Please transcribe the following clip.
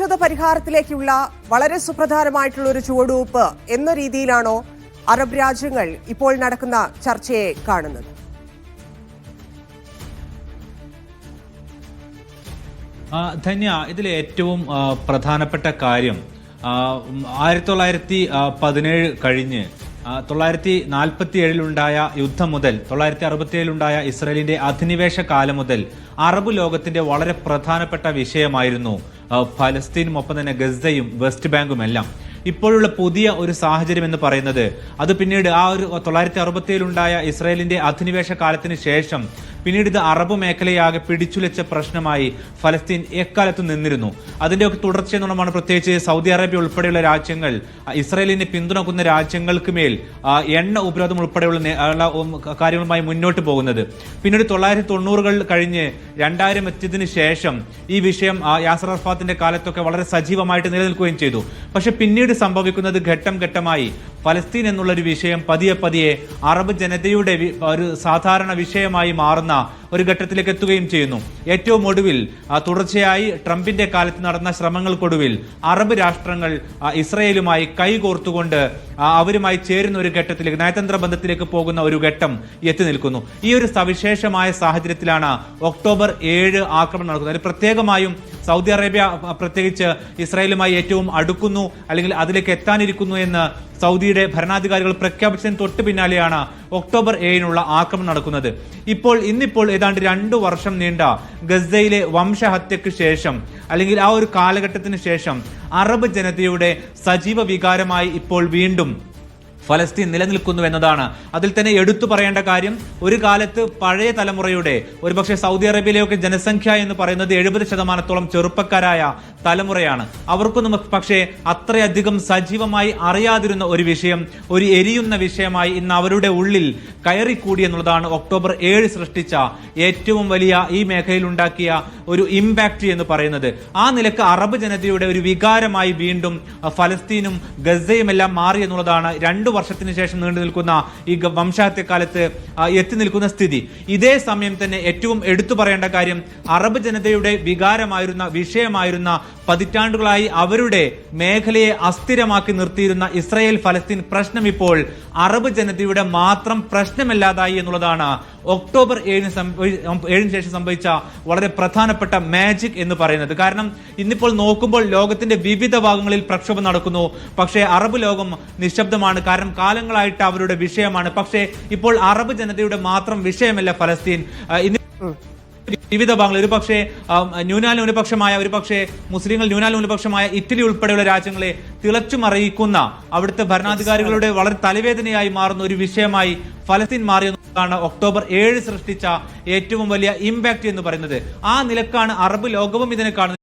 ശാശ്വത പരിഹാരത്തിലേക്കുള്ള വളരെ സുപ്രധാനമായിട്ടുള്ള ഒരു ചുവടുവെപ്പ് എന്ന രീതിയിലാണോ അറബ് രാജ്യങ്ങൾ ഇപ്പോൾ നടക്കുന്ന ചർച്ചയെ കാണുന്നത്? ധന്യ ഇതിൽ ഏറ്റവും പ്രധാനപ്പെട്ട കാര്യം ആയിരത്തി തൊള്ളായിരത്തി പതിനേഴ് കഴിഞ്ഞ് തൊള്ളായിരത്തി നാൽപ്പത്തി ഏഴിലുണ്ടായ യുദ്ധം മുതൽ തൊള്ളായിരത്തി അറുപത്തി ഏഴിലുണ്ടായ ഇസ്രയേലിന്റെ അധിനിവേശ കാലം മുതൽ അറബ് ലോകത്തിന്റെ വളരെ പ്രധാനപ്പെട്ട വിഷയമായിരുന്നു ഫലസ്തീനും ഒപ്പം തന്നെ ഗസയും വെസ്റ്റ് ബാങ്കും എല്ലാം. ഇപ്പോഴുള്ള പുതിയ ഒരു സാഹചര്യം എന്ന് പറയുന്നത് അത് പിന്നീട് ആ ഒരു തൊള്ളായിരത്തി അറുപത്തിയേഴിലുണ്ടായ ഇസ്രയേലിന്റെ അധിനിവേശ കാലത്തിന് ശേഷം പിന്നീട് ഇത് അറബ് മേഖലയാകെ പിടിച്ചുലച്ച പ്രശ്നമായി ഫലസ്തീൻ എക്കാലത്തും നിന്നിരുന്നു. അതിന്റെയൊക്കെ തുടർച്ചയെന്നുള്ളതാണ് പ്രത്യേകിച്ച് സൗദി അറേബ്യ ഉൾപ്പെടെയുള്ള രാജ്യങ്ങൾ. ഇസ്രയേലിനെ പിന്തുണക്കുന്ന രാജ്യങ്ങൾക്ക് മേൽ എണ്ണ ഉപരോധം ഉൾപ്പെടെയുള്ള കാര്യങ്ങളുമായി മുന്നോട്ട് പോകുന്നത്. പിന്നീട് തൊള്ളായിരത്തി തൊണ്ണൂറുകൾ കഴിഞ്ഞ് രണ്ടായിരം എത്തിയതിനു ശേഷം ഈ വിഷയം യാസർ അറഫാത്തിന്റെ കാലത്തൊക്കെ വളരെ സജീവമായിട്ട് നിലനിൽക്കുകയും ചെയ്തു. പക്ഷെ പിന്നീട് സംഭവിക്കുന്നത് ഘട്ടം ഘട്ടമായി ഫലസ്തീൻ എന്നുള്ളൊരു വിഷയം പതിയെ പതിയെ അറബ് ജനതയുടെ ഒരു സാധാരണ വിഷയമായി മാറുന്ന ഒരു ഘട്ടത്തിലേക്ക് എത്തുകയും ചെയ്യുന്നു. ഏറ്റവും ഒടുവിൽ തുടർച്ചയായി ട്രംപിന്റെ കാലത്ത് നടന്ന ശ്രമങ്ങൾക്കൊടുവിൽ അറബ് രാഷ്ട്രങ്ങൾ ഇസ്രയേലുമായി കൈകോർത്തുകൊണ്ട് അവരുമായി ചേരുന്ന ഒരു ഘട്ടത്തിലേക്ക് നയതന്ത്ര ബന്ധത്തിലേക്ക് പോകുന്ന ഒരു ഘട്ടം എത്തി നിൽക്കുന്നു. ഈ ഒരു സവിശേഷമായ സാഹചര്യത്തിലാണ് ഒക്ടോബർ ഏഴ് ആക്രമണം നടക്കുന്നത്. പ്രത്യേകമായും സൗദി അറേബ്യ പ്രത്യേകിച്ച് ഇസ്രായേലുമായി ഏറ്റവും അടുക്കുന്നു അല്ലെങ്കിൽ അതിലേക്ക് എത്താനിരിക്കുന്നു എന്ന് സൗദിയുടെ ഭരണാധികാരികൾ പ്രഖ്യാപിച്ചതിന് തൊട്ട് പിന്നാലെയാണ് ഒക്ടോബർ ഏഴിനുള്ള ആക്രമണം നടക്കുന്നത്. ഇപ്പോൾ ഇന്നിപ്പോൾ ഏതാണ്ട് രണ്ടു വർഷം നീണ്ട ഗസയിലെ വംശഹത്യക്ക് ശേഷം അല്ലെങ്കിൽ ആ ഒരു കാലഘട്ടത്തിന് ശേഷം അറബ് ജനതയുടെ സജീവ വികാരമായി ഇപ്പോൾ വീണ്ടും ഫലസ്തീൻ നിലനിൽക്കുന്നു എന്നതാണ്. അതിൽ തന്നെ എടുത്തു പറയേണ്ട കാര്യം ഒരു കാലത്ത് പഴയ തലമുറയുടെ ഒരുപക്ഷെ സൗദി അറേബ്യയിലെയൊക്കെ ജനസംഖ്യ എന്ന് പറയുന്നത് എഴുപത് ശതമാനത്തോളം ചെറുപ്പക്കാരായ തലമുറയാണ്. അവർക്കൊന്നും പക്ഷേ അത്രയധികം സജീവമായി അറിയാതിരുന്ന ഒരു വിഷയം ഒരു എരിയുന്ന വിഷയമായി ഇന്ന് അവരുടെ ഉള്ളിൽ കയറിക്കൂടി എന്നുള്ളതാണ് ഒക്ടോബർ ഏഴ് സൃഷ്ടിച്ച ഏറ്റവും വലിയ ഈ മേഖലയിൽ ഉണ്ടാക്കിയ ഒരു ഇമ്പാക്ട് എന്ന് പറയുന്നത്. ആ നിലയ്ക്ക് അറബ് ജനതയുടെ ഒരു വികാരമായി വീണ്ടും ഫലസ്തീനും ഗസയും എല്ലാം മാറി എന്നുള്ളതാണ് രണ്ടു വർഷത്തിന് ശേഷം നീണ്ടു നിൽക്കുന്ന ഈ വംശഹത്യ വംശഹത്യക്കാലത്ത് എത്തി നിൽക്കുന്ന സ്ഥിതി. ഇതേ സമയം തന്നെ ഏറ്റവും എടുത്തു പറയേണ്ട കാര്യം അറബ് ജനതയുടെ വികാരമായിരുന്ന വിഷയമായിരുന്ന പതിറ്റാണ്ടുകളായി അവരുടെ മേഖലയെ അസ്ഥിരമാക്കി നിർത്തിയിരുന്ന ഇസ്രായേൽ ഫലസ്തീൻ പ്രശ്നം ഇപ്പോൾ അറബ് ജനതയുടെ മാത്രം പ്രശ്നമല്ലാതായി എന്നുള്ളതാണ് ഒക്ടോബർ ഏഴിന് ഏഴിന് ശേഷം സംഭവിച്ച വളരെ പ്രധാനപ്പെട്ട മാജിക് എന്ന് പറയുന്നത്. കാരണം ഇന്നിപ്പോൾ നോക്കുമ്പോൾ ലോകത്തിന്റെ വിവിധ ഭാഗങ്ങളിൽ പ്രക്ഷോഭം നടക്കുന്നു. പക്ഷേ അറബ് ലോകം നിശബ്ദമാണ്. കാരണം കാലങ്ങളായിട്ട് അവരുടെ വിഷയമാണ്. പക്ഷേ ഇപ്പോൾ അറബ് ജനതയുടെ മാത്രം വിഷയമല്ല ഫലസ്തീൻ. വിവിധ ഭാഗങ്ങൾ ഒരു പക്ഷേ ന്യൂനാന്യൂനപക്ഷമായ ഒരു പക്ഷേ മുസ്ലിങ്ങൾ ന്യൂനാന്യൂനപക്ഷമായ ഇറ്റലി ഉൾപ്പെടെയുള്ള രാജ്യങ്ങളെ തിളച്ചു തിളച്ചുമറിയിക്കുന്ന അവിടുത്തെ ഭരണാധികാരികളുടെ വളരെ തലവേദനയായി മാറുന്ന ഒരു വിഷയമായി ഫലസ്തീൻ മാറിയെന്നതാണ് ഒക്ടോബർ ഏഴ് സൃഷ്ടിച്ച ഏറ്റവും വലിയ ഇമ്പാക്ട് എന്ന് പറയുന്നത്. ആ നിലക്കാണ് അറബ് ലോകവും ഇതിനെ കാണുന്നത്.